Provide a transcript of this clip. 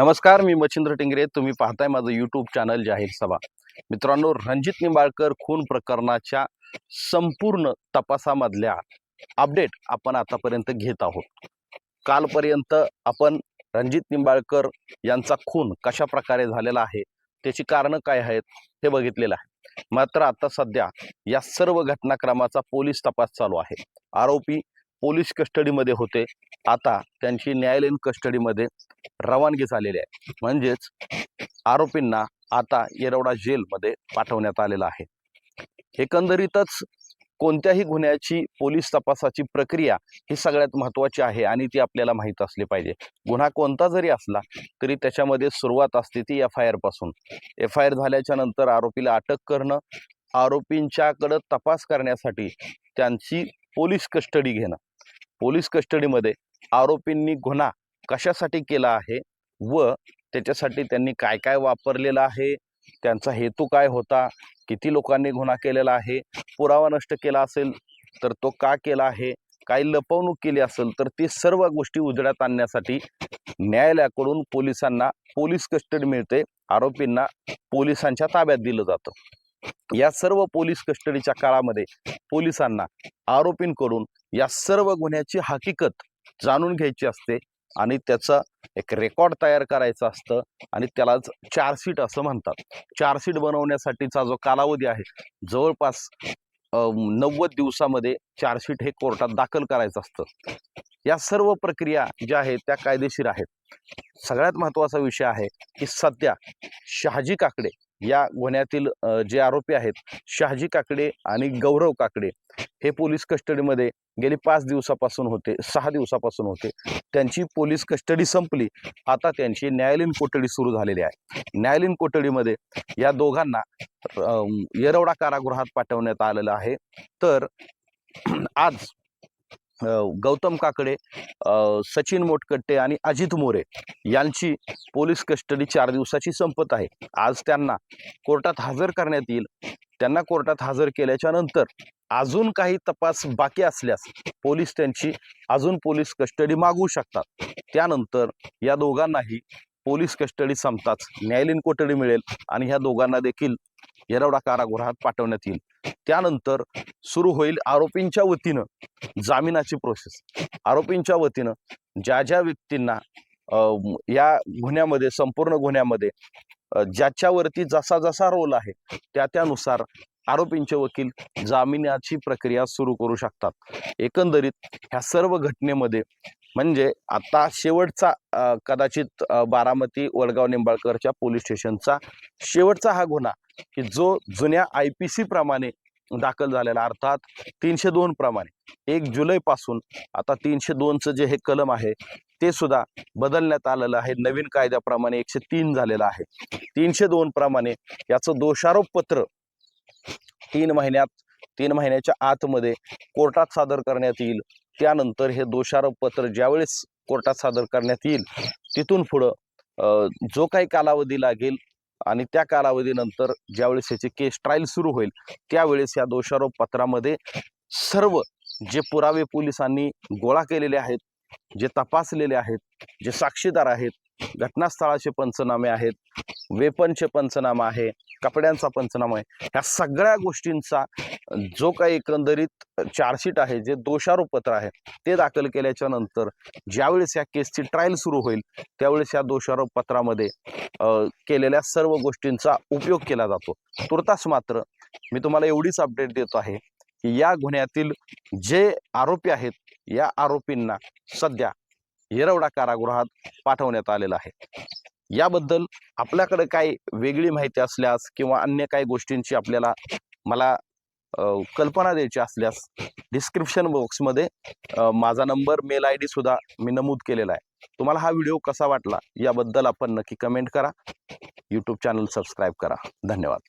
नमस्कार मी मच्छिंद्र टिंगरे. तुम्ही पाहताय माझं यूट्यूब चॅनल जाहीर सभा. मित्रांनो रणजित निंबाळकर खून प्रकरणाच्या संपूर्ण तपासामधल्या अपडेट आपण आतापर्यंत घेत आहोत. कालपर्यंत आपण रणजित निंबाळकर यांचा खून कशा प्रकारे झालेला आहे त्याची कारणं काय आहेत हे बघितलेलं आहे. मात्र आता सध्या या सर्व घटनाक्रमाचा पोलीस तपास चालू आहे. आरोपी पोलीस कस्टडीमध्ये होते. आता त्यांची न्यायालयीन कस्टडीमध्ये रवानगी झालेली आहे. म्हणजेच आरोपींना आता येरवडा जेलमध्ये पाठवण्यात आलेलं आहे. एकंदरीतच कोणत्याही गुन्ह्याची पोलीस तपासाची प्रक्रिया ही सगळ्यात महत्त्वाची आहे आणि ती आपल्याला माहीत असली पाहिजे. गुन्हा कोणता जरी असला तरी त्याच्यामध्ये सुरुवात असते ती एफ आय आरपासून एफ आय आर झाल्याच्यानंतर आरोपीला अटक करणं आरोपींच्याकडं तपास करण्यासाठी त्यांची पोलीस कस्टडी घेणं. पोलीस कस्टडीमध्ये आरोपींनी गुन्हा कशासाठी केला आहे व त्याच्यासाठी त्यांनी काय काय वापरलेलं आहे त्यांचा हेतू काय होता किती लोकांनी गुन्हा केलेला आहे पुरावा नष्ट केला असेल तर तो का केला आहे काही लपवणूक केली असेल तर ती सर्व गोष्टी उजड्यात आणण्यासाठी न्यायालयाकडून पोलिसांना पोलीस कस्टडी मिळते आरोपींना पोलिसांच्या ताब्यात दिलं जातं. या सर्व पोलीस कस्टडीच्या काळामध्ये पोलिसांना आरोपींकडून या सर्व गुन्ह्याची हकीकत जाणून घ्यायची असते आणि त्याचा एक रेकॉर्ड तयार करायचं असतं आणि त्यालाच चार्जशीट असं म्हणतात. चार्जशीट बनवण्यासाठीचा जो कालावधी आहे जवळपास नव्वद दिवसामध्ये चार्जशीट हे कोर्टात दाखल करायचं असतं. या सर्व प्रक्रिया ज्या आहेत त्या कायदेशीर आहेत. सगळ्यात महत्त्वाचा विषय आहे की सध्या शहाजी काकडे या गुन्ह्यातील जे आरोपी आहेत शहाजी काकडे आणि गौरव काकडे हे पोलीस कस्टडीमध्ये गेली पाच दिवसापासून होते सहा दिवसापासून होते. त्यांची पोलीस कस्टडी संपली. आता त्यांची न्यायालयीन कोठडी सुरू झालेली आहे. न्यायालयीन कोठडीमध्ये या दोघांना येरवडा कारागृहात पाठवण्यात आलेलं आहे. तर आज गौतम काकडे सचिन मोटकट्टे आणि अजित मोरे यांची पोलीस कस्टडी चार दिवसाची संपत आहे. आज त्यांना कोर्टात हजर करण्यात येईल. त्यांना कोर्टात हजर केल्याच्यानंतर अजून काही तपास बाकी असल्यास पोलीस त्यांची अजून पोलीस कस्टडी मागवू शकतात. त्यानंतर या दोघांनाही पोलीस कस्टडी संपताच. न्यायालयीन कोठडी मिळेल आणि ह्या दोघांना देखील येरवडा कारागृहात पाठवण्यात येईल. त्यानंतर सुरू होईल आरोपींच्या वतीनं जामिनाची प्रोसेस आरोपींच्या वतीनं ज्या ज्या व्यक्तींना या गुन्ह्यामध्ये संपूर्ण गुन्ह्यामध्ये ज्याच्यावरती जसा जसा रोल आहे त्या त्यानुसार आरोपींचे वकील जामिनाची प्रक्रिया सुरू करू शकतात. एकंदरीत ह्या सर्व घटनेमध्ये म्हणजे आता शेवटचा कदाचित बारामती वडगाव निंबाळकरच्या पोलीस स्टेशनचा शेवटचा हा गुन्हा की जो जुन्या आय पी सी प्रमाणे दाखल झालेला अर्थात तीनशे दोन प्रमाणे. एक जुलैपासून आता तीनशे दोनचं जे हे कलम आहे ते सुद्धा बदलण्यात आलेलं आहे. नवीन कायद्याप्रमाणे एकशे तीन झालेलं आहे. तीनशे दोन प्रमाणे याचं दोषारोप पत्र तीन महिन्यात तीन महिन्याच्या आतमध्ये कोर्टात सादर करण्यात येईल. त्यानंतर हे दोषारोप पत्र ज्यावेळेस कोर्टात सादर करण्यात येईल तिथून पुढं जो काही कालावधी लागेल आणि त्या कालावधीनंतर ज्यावेळेस याची केस ट्रायल सुरू होईल त्यावेळेस या दोषारोप पत्रामध्ये सर्व जे पुरावे पोलिसांनी गोळा केलेले आहेत जे तपासलेले आहेत जे साक्षीदार आहेत घटनास्थळाचे पंचनामे आहेत वेपनचे पंचनामा आहे कपड्यांचा पंचनामा आहे. ह्या सगळ्या गोष्टींचा जो काही एकंदरीत चार्जशीट आहे जे दोषारोप पत्र आहे ते दाखल केल्याच्यानंतर ज्यावेळेस या केसची ट्रायल सुरू होईल त्यावेळेस या दोषारोप पत्रामध्ये केलेल्या सर्व गोष्टींचा उपयोग केला जातो. तुर्तास मात्र मी तुम्हाला एवढीच अपडेट देतो आहे की या गुन्ह्यातील जे आरोपी आहेत या आरोपींना सध्या येरवडा कारागृहात पाठवण्यात आलेलं आहे. याबद्दल आपल्याकडे काही वेगळी माहिती असल्यास किंवा अन्य काही गोष्टींची आपल्याला मला कल्पना द्यायची असल्यास डिस्क्रिप्शन बॉक्समध्ये माझा नंबर मेल आय डीसुद्धा मी नमूद केलेला आहे. तुम्हाला हा व्हिडिओ कसा वाटला याबद्दल आपण नक्की कमेंट करा. यूट्यूब चॅनल सबस्क्राईब करा. धन्यवाद.